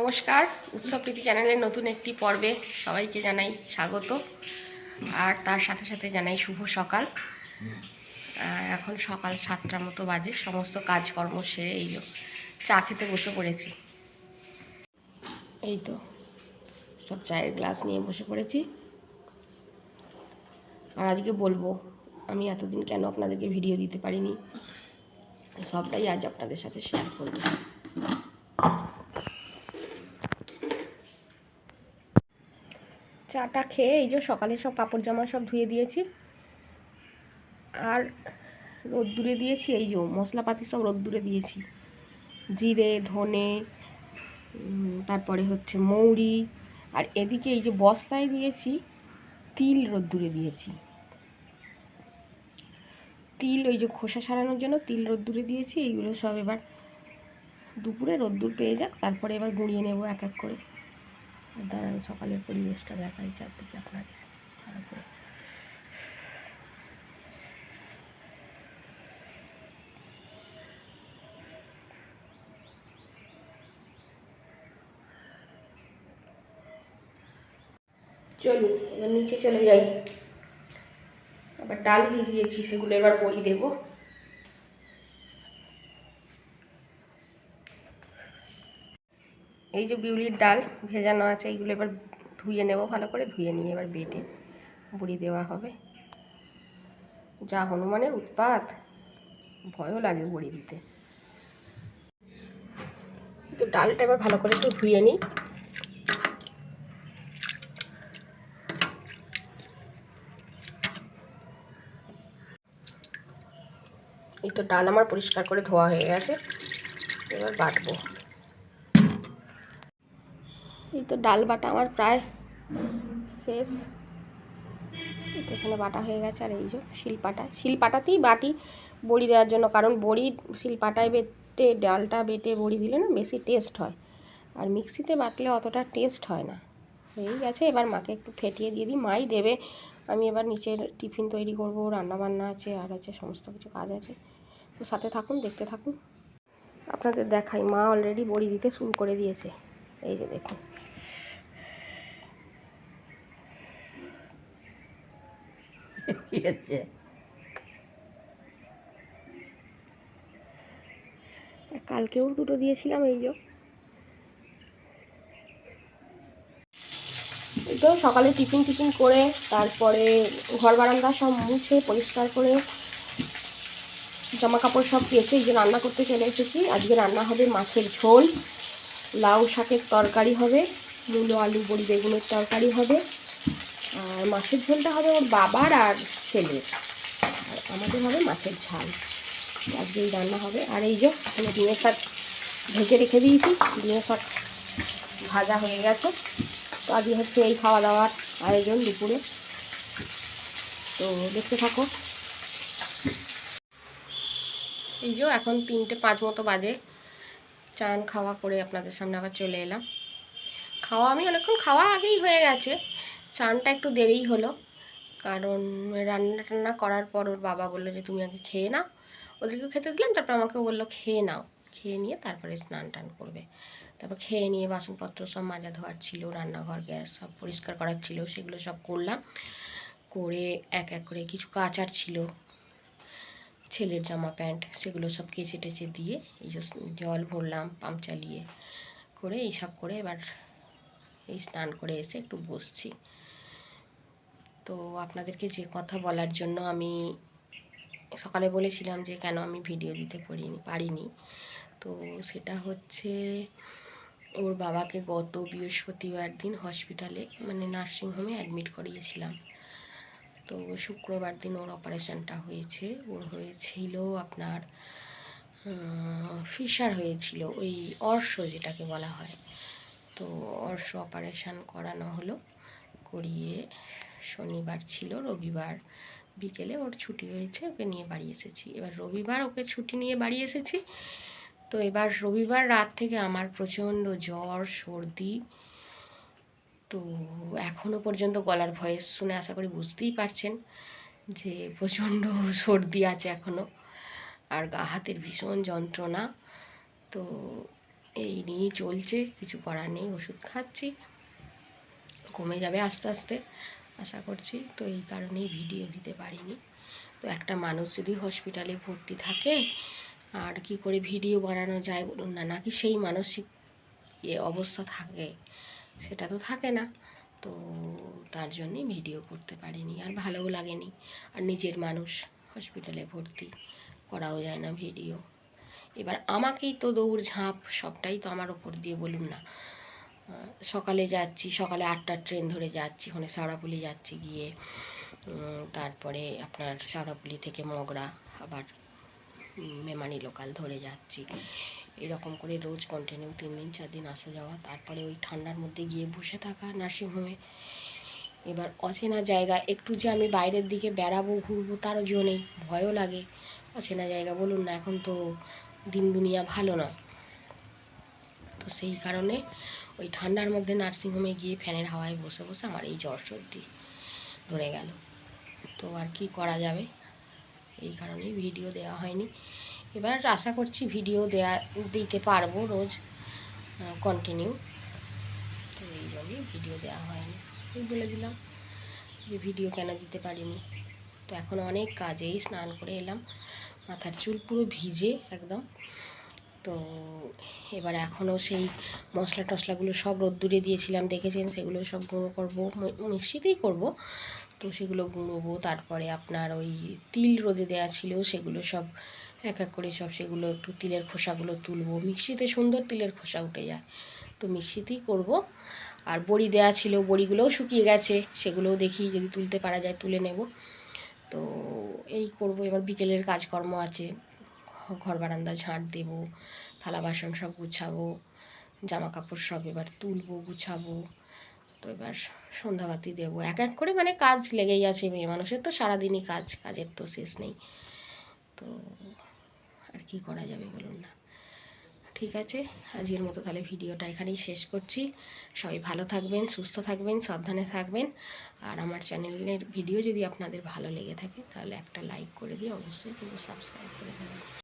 নমস্কার, উৎসব প্রীতি চ্যানেলের নতুন একটি পর্বে সবাইকে জানাই স্বাগত, আর তার সাথে সাথে জানাই শুভ সকাল। আর এখন সকাল সাতটার মতো বাজে, সমস্ত কাজকর্ম সেরে এই চা খেতে বসে পড়েছি। এই তো, সব চায়ের গ্লাস নিয়ে বসে পড়েছি। আর আজকে বলব, আমি এতদিন কেন আপনাদেরকে ভিডিও দিতে পারিনি? সবটাই আজ আপনাদের সাথে শেয়ার করব। চাটা খেয়ে এই যে সকালে সব কাপড় জামা সব ধুয়ে দিয়েছি। আর রোদ্দুরে দিয়েছি, এই যে মশলাপাতি সব রোদ্দুরে দিয়েছি। জিরে, ধনে তারপরে হচ্ছে মৌরি, আর এদিকে এই যে বস্তায় দিয়েছি, তিল রোদ্দুরে দিয়েছি। তিল ওই যে খোসা সারানোর জন্য তিল রোদ্দুরে দিয়েছি, এইগুলো সব এবার দুপুরে রোদ্দুর পেয়ে যাক, তারপরে এবার গুঁড়িয়ে নেব এক এক করে। দাঁড়ান, সকালের পরিবেশটা দেখাই চারদিকে আপনাদের ভালো করে চলুন, এবার নিচে চলে যাই। আবার ডাল ভিজিয়েছি, সেগুলো এবার বড়ি দেবো। এই যে বিউলির ডাল ভেজানো আছে, এইগুলো এবার ধুয়ে নেব, ভালো করে ধুয়ে নিয়ে এবার বেটে বুড়ি দেওয়া হবে। যা হনুমানের উৎপাত, ভয়ও লাগে বড়ি দিতে। তো ডালটা এবার ভালো করে একটু ধুয়ে নিই। এই তো ডাল আমার পরিষ্কার করে ধোয়া হয়ে গেছে, এবার বাটবো। এই তো ডাল বাটা আমার প্রায় শেষ। এখানে বাটা হয়ে গেছে, আর এই যে শিলপাটা। শিলপাটাতেই বাটি বড়ি দেওয়ার জন্য, কারণ বড়ি শিলপাটায় বেটে, ডালটা বেটে বড়ি দিলে না বেশি টেস্ট হয়। আর মিক্সিতে বাটলে অতটা টেস্ট হয় না। হয়েই গেছে, এবার মাকে একটু ফেটিয়ে দিয়ে দিই। মাই দেবে। আমি এবার নিচের টিফিন তৈরি করব রান্না বান্না আছে, আর আছে সমস্ত কিছু কাজ আছে। তো সাথে থাকুন, দেখতে থাকুন। আপনাদের দেখাই, মা অলরেডি বড়ি দিতে শুরু করে দিয়েছে। এই যে দেখুন। কি হচ্ছে কালকেও দুটো দিয়েছিলাম, এই যে। তো সকালে টিফিন টিফিন করে, তারপরে ঘর বারান্দা সব মুছে, পরিষ্কার করে জামা কাপড় সব পেয়েছে, এই যে রান্না করতে চলে এসেছি। আজকে রান্না হবে মাছের ঝোল, লাউ শাকের তরকারি হবে, মূলো, আলু, বড়ি, বেগুনের তরকারি হবে। মাছের ঝোলটা হবে ওর বাবার আর ছেলের। আর আমাদের হবে মাছের ঝাল। আজকে এই রান্না হবে। আর এই যে আমি ডিমের শাক ভেজে রেখে দিয়েছি। ডিমের শাক ভাজা হয়ে গেছে। তো আজকে হচ্ছে এই খাওয়া দাওয়ার আয়োজন দুপুরে। তো দেখতে থাকো। এই যে, এখন তিনটে পাঁচ মতো বাজে। চান খাওয়া করে আপনাদের সামনে আবার চলে এলাম। খাওয়া, আমি অনেকক্ষণ খাওয়া আগেই হয়ে গেছে। চানটা একটু দেরিই হলো। কারণ রান্না টান্না করার পর ওর বাবা বলল যে, তুমি আগে খেয়ে নাও। ওদেরকে খেতে দিলাম, তারপর আমাকে বলল, খেয়ে নাও। খেয়ে নিয়ে তারপরে স্নান টান করবে। তারপর খেয়ে নিয়ে বাসনপত্র সব মাজা ধোয়ার ছিল, রান্নাঘর গ্যাস সব পরিষ্কার করার ছিল, সেগুলো সব করলাম। করে এক এক করে কিছু কাচার ছিল, ছেলের জামা প্যান্ট, সেগুলো সব কেচে টেচে দিয়ে এই যে জল ভরলাম পাম্প চালিয়ে করে এই সব করে এবার এই স্নান করে এসে একটু বসছি। তো আপনাদেরকে যে কথা বলার জন্য আমি সকালে বলেছিলাম যে, কেন আমি ভিডিও দিতে পারিনি পারিনি? তো সেটা হচ্ছে, ওর বাবাকে গত বৃহস্পতিবার দিন হসপিটালে মানে নার্সিংহোমে অ্যাডমিট করিয়েছিলাম। তো শুক্রবার দিন ওর অপারেশনটা হয়েছে। ওর হয়েছিল আপনার ফিশার হয়েছিল, ওই অর্শ যেটাকে বলা হয়। তো অর্শ অপারেশন করানো হলো, করিয়ে শনিবার ছিল, রবিবার বিকেলে ওর ছুটি হয়েছে, ওকে নিয়ে বাড়ি এসেছি। এবার রবিবার ওকে ছুটি নিয়ে বাড়ি এসেছি। তো এবার রবিবার রাত থেকে আমার প্রচণ্ড জ্বর, সর্দি, তো এখনও পর্যন্ত গলার ভয়েস শুনে আশা করি বুঝতেই পারছেন যে প্রচণ্ড সর্দি আছে এখনও আর গা হাতের ভীষণ যন্ত্রণা। তো এই নিয়েই চলছে, কিছু করার নেই, ওষুধ খাচ্ছি। কমে যাবে আস্তে আস্তে। আশা করছি। তো এই কারণেই ভিডিও দিতে পারিনি। তো একটা মানুষ যদি হসপিটালে ভর্তি থাকে, আর কি করে ভিডিও বানানো যায় বলুন না, নাকি সেই মানসিক ইয়ে অবস্থা থাকে, সেটা তো থাকে না। তো তার জন্যই ভিডিও করতে পারিনি, আর ভালোও লাগেনি। আর নিজের মানুষ হসপিটালে ভর্তি করাও যায় না ভিডিও। এবার আমাকেই তো দৌড় ঝাঁপ সবটাই তো আমার ওপর দিয়ে বলুন না। সকালে যাচ্ছি, সকালে আটটার ট্রেন ধরে যাচ্ছি, ওখানে শাওড়াপুলি যাচ্ছি গিয়ে তারপরে আপনার শাওড়াপুলি থেকে মগরা, আবার মেমানি লোকাল ধরে যাচ্ছি। এরকম করে রোজ কন্টিনিউ তিন দিন, চার দিন আসা যাওয়া। তারপরে ওই ঠান্ডার মধ্যে গিয়ে বসে থাকা নার্সিংহোমে। এবার অচেনা জায়গা, একটু যে আমি বাইরের দিকে বেড়াবো, ঘুরবো, তারও জো নেই, ভয়ও লাগে। অচেনা জায়গা বলুন না, এখন তো দিন দুনিয়া ভালো নয়। তো সেই কারণে ওই ঠান্ডার মধ্যে নার্সিংহোমে গিয়ে ফ্যানের হাওয়ায় বসে বসে আমার এই জ্বর সর্দি ধরে গেল। তো আর কি করা যাবে? এই কারণেই ভিডিও দেওয়া হয়নি। এবার আশা করছি ভিডিও দেয়া, দিতে পারব রোজ কন্টিনিউ তো এই জন্যই ভিডিও দেওয়া হয়নি। বলে দিলাম যে ভিডিও কেন দিতে পারিনি। তো এখন অনেক কাজেই স্নান করে এলাম। মাথার চুল পুরো ভিজে একদম। তো এবার এখনও সেই মশলা টশলাগুলো সব রোদ্দুরে দিয়েছিলাম, দেখেছেন? সেগুলো সব গুঁড়ো করব মিক্সিতেই করব। তো সেগুলো গুঁড়োবো, তারপরে আপনার ওই তিল রোদে দেওয়া ছিল, সেগুলো সব এক এক করে সব সেগুলো একটু তিলের খোসাগুলো তুলবো। মিক্সিতে সুন্দর তিলের খোসা উঠে যায়। তো মিক্সিতেই করব। আর বড়ি দেওয়া ছিল, বড়িগুলোও শুকিয়ে গেছে, সেগুলোও দেখি যদি তুলতে পারা যায় তুলে নেব। তো এই করব। এবার বিকেলের কাজকর্ম আছে। ঘর বারান্দা ঝাঁট দেব, থালা বাসন সব গুছাবো জামা কাপড় সব এবার তুলবো, গুছাবো, তো এবার সন্ধ্যাবাতি দেবো। এক এক করে মানে কাজ লেগেই আছে মেয়ে মানুষের, তো সারাদিনই কাজ, কাজের তো শেষ নেই। তো আর কি করা যাবে বলুন না। ঠিক আছে, আজকের মতো তাহলে ভিডিওটা এখানেই শেষ করছি। সবাই ভালো থাকবেন, সুস্থ থাকবেন, সাবধানে থাকবেন। আর আমার চ্যানেলের ভিডিও যদি আপনাদের ভালো লেগে থাকে, তাহলে একটা লাইক করে দিয়ে অবশ্যই কিন্তু সাবস্ক্রাইব করে দেবেন।